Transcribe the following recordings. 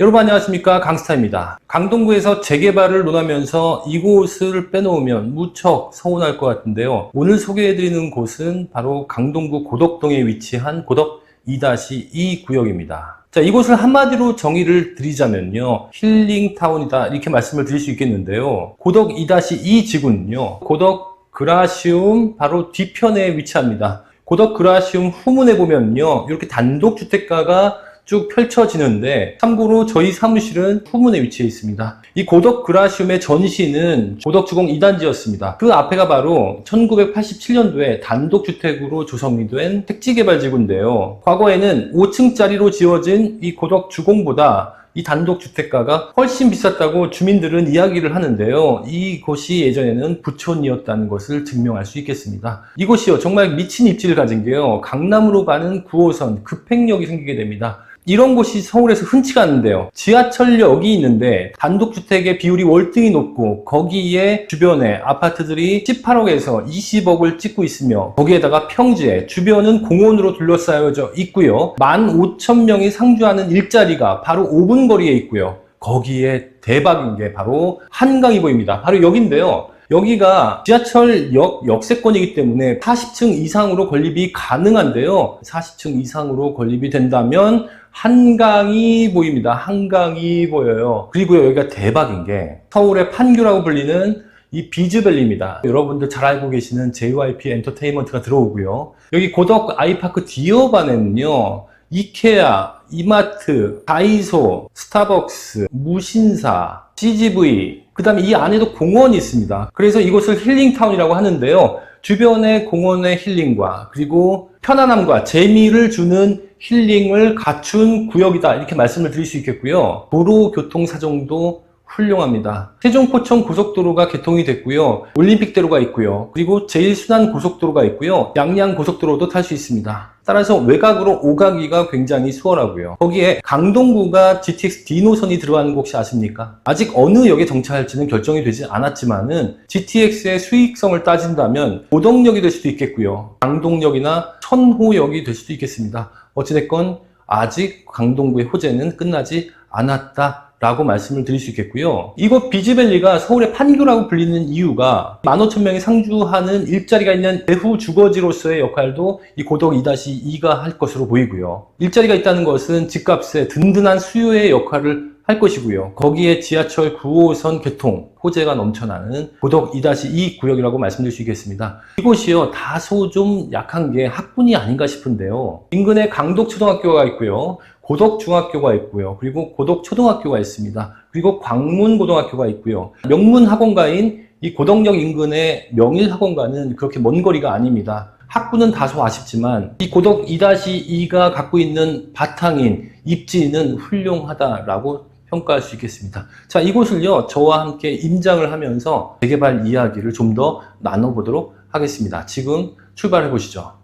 여러분 안녕하십니까 강스타입니다. 강동구에서 재개발을 논하면서 이곳을 빼놓으면 무척 서운할 것 같은데요. 오늘 소개해드리는 곳은 바로 강동구 고덕동에 위치한 고덕 2-2 구역입니다. 자, 이곳을 한마디로 정의를 드리자면요. 힐링타운이다. 이렇게 말씀을 드릴 수 있겠는데요. 고덕 2-2 지구는요. 고덕 그라시움 바로 뒤편에 위치합니다. 고덕 그라시움 후문에 보면요. 이렇게 단독주택가가 쭉 펼쳐지는데 참고로 저희 사무실은 후문에 위치해 있습니다. 이 고덕 그라시움의 전시는 고덕주공 2단지였습니다. 그 앞에가 바로 1987년도에 단독주택으로 조성이 된 택지개발지구인데요. 과거에는 5층짜리로 지어진 이 고덕 주공보다 이 단독주택가가 훨씬 비쌌다고 주민들은 이야기를 하는데요. 이곳이 예전에는 부촌이었다는 것을 증명할 수 있겠습니다. 이곳이요, 정말 미친 입지를 가진 게요, 강남으로 가는 9호선 급행역이 생기게 됩니다. 이런 곳이 서울에서 흔치가 않은데요. 지하철역이 있는데 단독주택의 비율이 월등히 높고 거기에 주변에 아파트들이 18억에서 20억을 찍고 있으며 거기에다가 평지에 주변은 공원으로 둘러싸여져 있고요. 15,000명이 상주하는 일자리가 바로 5분 거리에 있고요. 거기에 대박인 게 바로 한강이 보입니다. 바로 여기인데요. 여기가 지하철역 역세권이기 때문에 40층 이상으로 건립이 가능한데요. 40층 이상으로 건립이 된다면 한강이 보입니다. 한강이 보여요. 그리고요, 여기가 대박인 게 서울의 판교라고 불리는 이 비즈밸리입니다. 여러분들 잘 알고 계시는 JYP 엔터테인먼트가 들어오고요. 여기 고덕 아이파크 디어반에는요, 이케아, 이마트, 다이소, 스타벅스, 무신사, CGV, 그 다음에 이 안에도 공원이 있습니다. 그래서 이곳을 힐링타운이라고 하는데요. 주변의 공원의 힐링과 그리고 편안함과 재미를 주는 힐링을 갖춘 구역이다. 이렇게 말씀을 드릴 수 있겠고요. 도로 교통 사정도 훌륭합니다. 세종포천 고속도로가 개통이 됐고요. 올림픽대로가 있고요. 그리고 제일순환 고속도로가 있고요. 양양 고속도로도 탈 수 있습니다. 따라서 외곽으로 오가기가 굉장히 수월하고요. 거기에 강동구가 GTX D 노선이 들어가는 곳이 아십니까? 아직 어느 역에 정차할지는 결정이 되지 않았지만은 GTX의 수익성을 따진다면 고덕역이 될 수도 있겠고요. 강동역이나 천호역이 될 수도 있겠습니다. 어찌됐건 아직 강동구의 호재는 끝나지 않았다. 라고 말씀을 드릴 수 있겠고요. 이곳 비즈밸리가 서울의 판교라고 불리는 이유가 15,000명이 상주하는 일자리가 있는 대후 주거지로서의 역할도 이 고덕 2-2가 할 것으로 보이고요. 일자리가 있다는 것은 집값의 든든한 수요의 역할을 할 것이고요. 거기에 지하철 9호선 개통, 호재가 넘쳐나는 고덕 2-2 구역이라고 말씀드릴 수 있겠습니다. 이곳이요, 다소 좀 약한 게 학군이 아닌가 싶은데요. 인근에 강덕초등학교가 있고요. 고덕중학교가 있고요. 그리고 고덕초등학교가 있습니다. 그리고 광문고등학교가 있고요. 명문학원가인 이 고덕역 인근의 명일학원가는 그렇게 먼 거리가 아닙니다. 학구는 다소 아쉽지만 이 고덕 2-2가 갖고 있는 바탕인 입지는 훌륭하다라고 평가할 수 있겠습니다. 자, 이곳을요, 저와 함께 임장을 하면서 재개발 이야기를 좀 더 나눠보도록 하겠습니다. 지금 출발해 보시죠.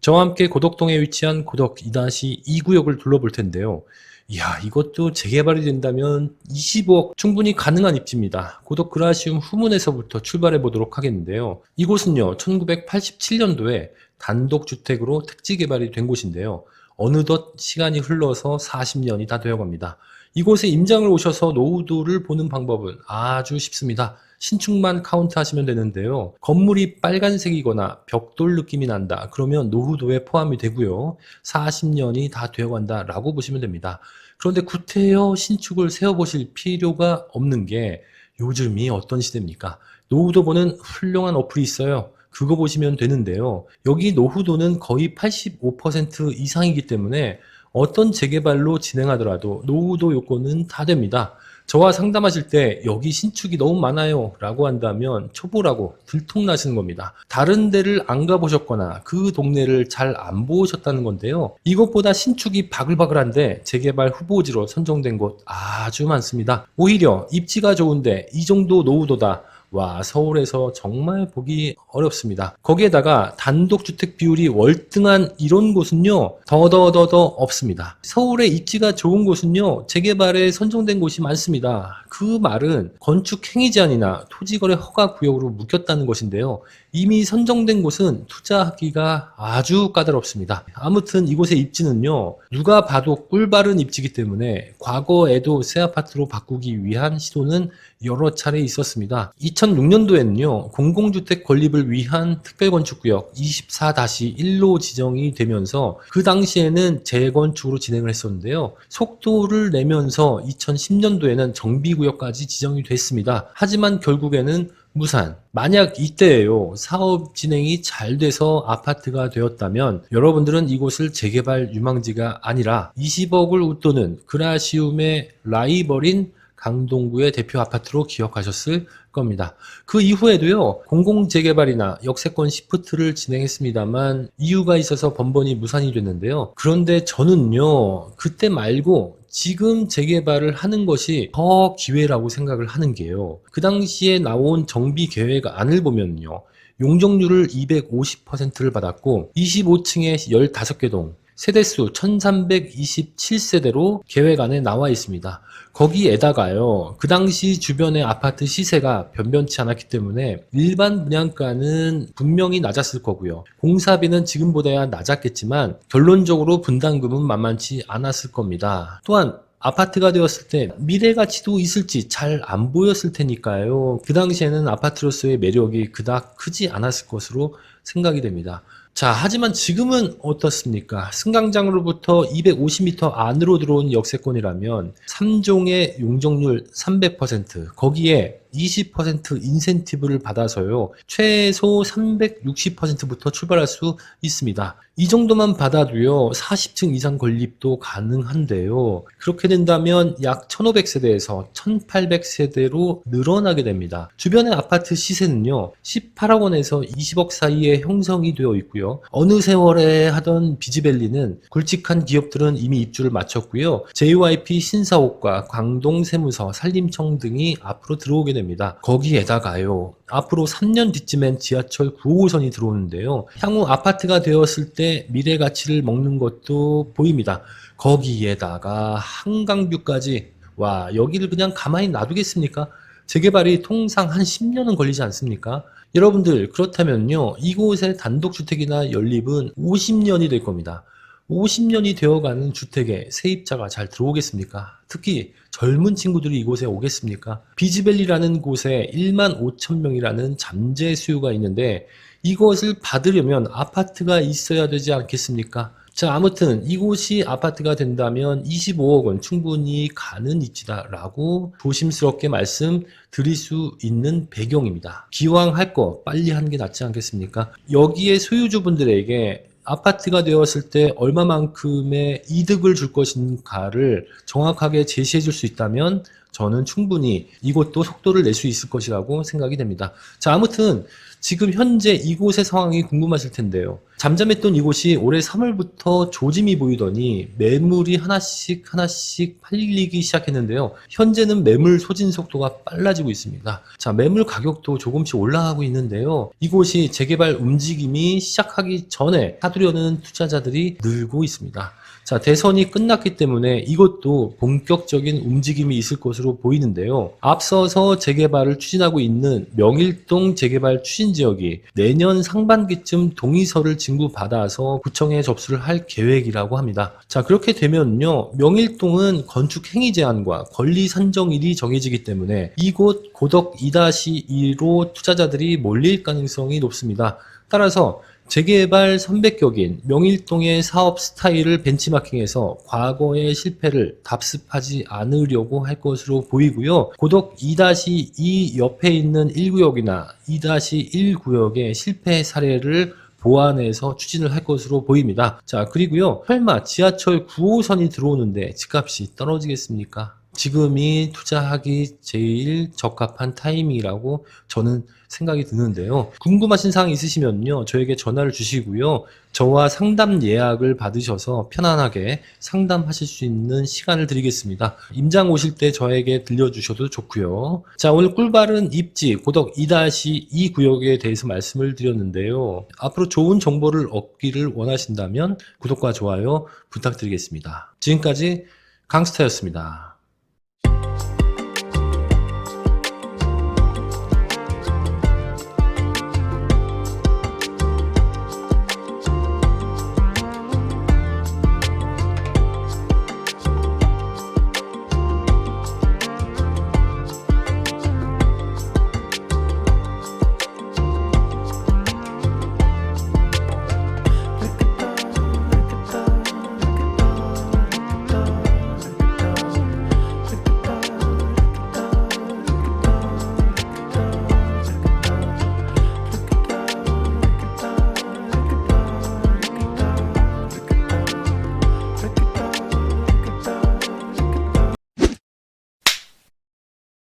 저와 함께 고덕동에 위치한 고덕 2-2 구역을 둘러볼 텐데요. 이야, 이것도 재개발이 된다면 25억 충분히 가능한 입지입니다. 고덕 그라시움 후문에서부터 출발해 보도록 하겠는데요. 이곳은요, 1987년도에 단독주택으로 택지 개발이 된 곳인데요. 어느덧 시간이 흘러서 40년이 다 되어 갑니다. 이곳에 임장을 오셔서 노후도를 보는 방법은 아주 쉽습니다. 신축만 카운트 하시면 되는데요. 건물이 빨간색이거나 벽돌 느낌이 난다. 그러면 노후도에 포함이 되고요. 40년이 다 되어 간다. 라고 보시면 됩니다. 그런데 구태여 신축을 세워보실 필요가 없는 게 요즘이 어떤 시대입니까? 노후도 보는 훌륭한 어플이 있어요. 그거 보시면 되는데요. 여기 노후도는 거의 85% 이상이기 때문에 어떤 재개발로 진행하더라도 노후도 요건은 다 됩니다. 저와 상담하실 때 여기 신축이 너무 많아요 라고 한다면 초보라고 들통나시는 겁니다. 다른 데를 안 가보셨거나 그 동네를 잘 안 보셨다는 건데요. 이것보다 신축이 바글바글한데 재개발 후보지로 선정된 곳 아주 많습니다. 오히려 입지가 좋은데 이 정도 노후도다. 와, 서울에서 정말 보기 어렵습니다. 거기에다가 단독주택 비율이 월등한 이런 곳은요, 더더더더 없습니다. 서울의 입지가 좋은 곳은요, 재개발에 선정된 곳이 많습니다. 그 말은 건축 행위 제한이나 토지 거래 허가 구역으로 묶였다는 것인데요. 이미 선정된 곳은 투자하기가 아주 까다롭습니다. 아무튼 이곳의 입지는요, 누가 봐도 꿀바른 입지이기 때문에 과거에도 새 아파트로 바꾸기 위한 시도는 여러 차례 있었습니다. 2006년도에는요, 공공주택 건립을 위한 특별건축구역 24-1로 지정이 되면서 그 당시에는 재건축으로 진행을 했었는데요. 속도를 내면서 2010년도에는 정비구역까지 지정이 됐습니다. 하지만 결국에는 무산. 만약 이때에요, 사업 진행이 잘 돼서 아파트가 되었다면 여러분들은 이곳을 재개발 유망지가 아니라 20억을 웃도는 그라시움의 라이벌인 강동구의 대표 아파트로 기억하셨을 겁니다. 그 이후에도요, 공공재개발이나 역세권 시프트를 진행했습니다만 이유가 있어서 번번이 무산이 됐는데요. 그런데 저는요, 그때 말고 지금 재개발을 하는 것이 더 기회라고 생각을 하는 게요. 그 당시에 나온 정비 계획 안을 보면요. 용적률을 250%를 받았고 25층에 15개 동 세대수 1327세대로 계획안에 나와 있습니다. 거기에다가요, 그 당시 주변의 아파트 시세가 변변치 않았기 때문에 일반 분양가는 분명히 낮았을 거고요. 공사비는 지금보다야 낮았겠지만 결론적으로 분담금은 만만치 않았을 겁니다. 또한 아파트가 되었을 때 미래 가치도 있을지 잘 안 보였을 테니까요. 그 당시에는 아파트로서의 매력이 그닥 크지 않았을 것으로 생각이 됩니다. 자, 하지만 지금은 어떻습니까? 승강장으로부터 250m 안으로 들어온 역세권이라면 3종의 용적률 300%, 거기에 20% 인센티브를 받아서요, 최소 360%부터 출발할 수 있습니다. 이 정도만 받아도요, 40층 이상 건립도 가능한데요. 그렇게 된다면 약 1500세대에서 1800세대로 늘어나게 됩니다. 주변의 아파트 시세는요, 18억 원에서 20억 사이에 형성이 되어 있고요. 어느 세월에 하던 비지밸리는 굵직한 기업들은 이미 입주를 마쳤고요. JYP 신사옥과 광동세무서, 산림청 등이 앞으로 들어오게 됩니다. 거기에다가요. 앞으로 3년 뒤쯤엔 지하철 9호선이 들어오는데요. 향후 아파트가 되었을 때 미래 가치를 먹는 것도 보입니다. 거기에다가 한강뷰까지 와 여기를 그냥 가만히 놔두겠습니까? 재개발이 통상 한 10년은 걸리지 않습니까? 여러분들 그렇다면요 이곳의 단독주택이나 연립은 50년이 될 겁니다. 50년이 되어가는 주택에 세입자가 잘 들어오겠습니까? 특히 젊은 친구들이 이곳에 오겠습니까? 비지밸리라는 곳에 1만 5천 명이라는 잠재 수요가 있는데 이것을 받으려면 아파트가 있어야 되지 않겠습니까? 자, 아무튼 이곳이 아파트가 된다면 25억 원 충분히 가는 입지다라고 조심스럽게 말씀드릴 수 있는 배경입니다. 기왕 할 거 빨리 하는 게 낫지 않겠습니까? 여기에 소유주분들에게 아파트가 되었을 때 얼마만큼의 이득을 줄 것인가를 정확하게 제시해 줄 수 있다면 저는 충분히 이것도 속도를 낼 수 있을 것이라고 생각이 됩니다. 자, 아무튼 지금 현재 이곳의 상황이 궁금하실 텐데요. 잠잠했던 이곳이 올해 3월부터 조짐이 보이더니 매물이 하나씩 하나씩 팔리기 시작했는데요. 현재는 매물 소진 속도가 빨라지고 있습니다. 자, 매물 가격도 조금씩 올라가고 있는데요. 이곳이 재개발 움직임이 시작하기 전에 사두려는 투자자들이 늘고 있습니다. 자, 대선이 끝났기 때문에 이것도 본격적인 움직임이 있을 것으로 보이는데요. 앞서서 재개발을 추진하고 있는 명일동 재개발 추진 지역이 내년 상반기쯤 동의서를 진구받아서 구청에 접수를 할 계획이라고 합니다. 자, 그렇게 되면요. 명일동은 건축 행위 제한과 권리 산정일이 정해지기 때문에 이곳 고덕 2-2로 투자자들이 몰릴 가능성이 높습니다. 따라서 재개발 선배격인 명일동의 사업 스타일을 벤치마킹해서 과거의 실패를 답습하지 않으려고 할 것으로 보이고요. 고덕 2-2 옆에 있는 1구역이나 2-1구역의 실패 사례를 보완해서 추진을 할 것으로 보입니다. 자, 그리고요. 설마 지하철 9호선이 들어오는데 집값이 떨어지겠습니까? 지금이 투자하기 제일 적합한 타이밍이라고 저는 생각이 드는데요. 궁금하신 사항 있으시면요. 저에게 전화를 주시고요. 저와 상담 예약을 받으셔서 편안하게 상담하실 수 있는 시간을 드리겠습니다. 임장 오실 때 저에게 들려주셔도 좋고요. 자, 오늘 꿀바른 입지 고덕 2-2 구역에 대해서 말씀을 드렸는데요. 앞으로 좋은 정보를 얻기를 원하신다면 구독과 좋아요 부탁드리겠습니다. 지금까지 강스타였습니다.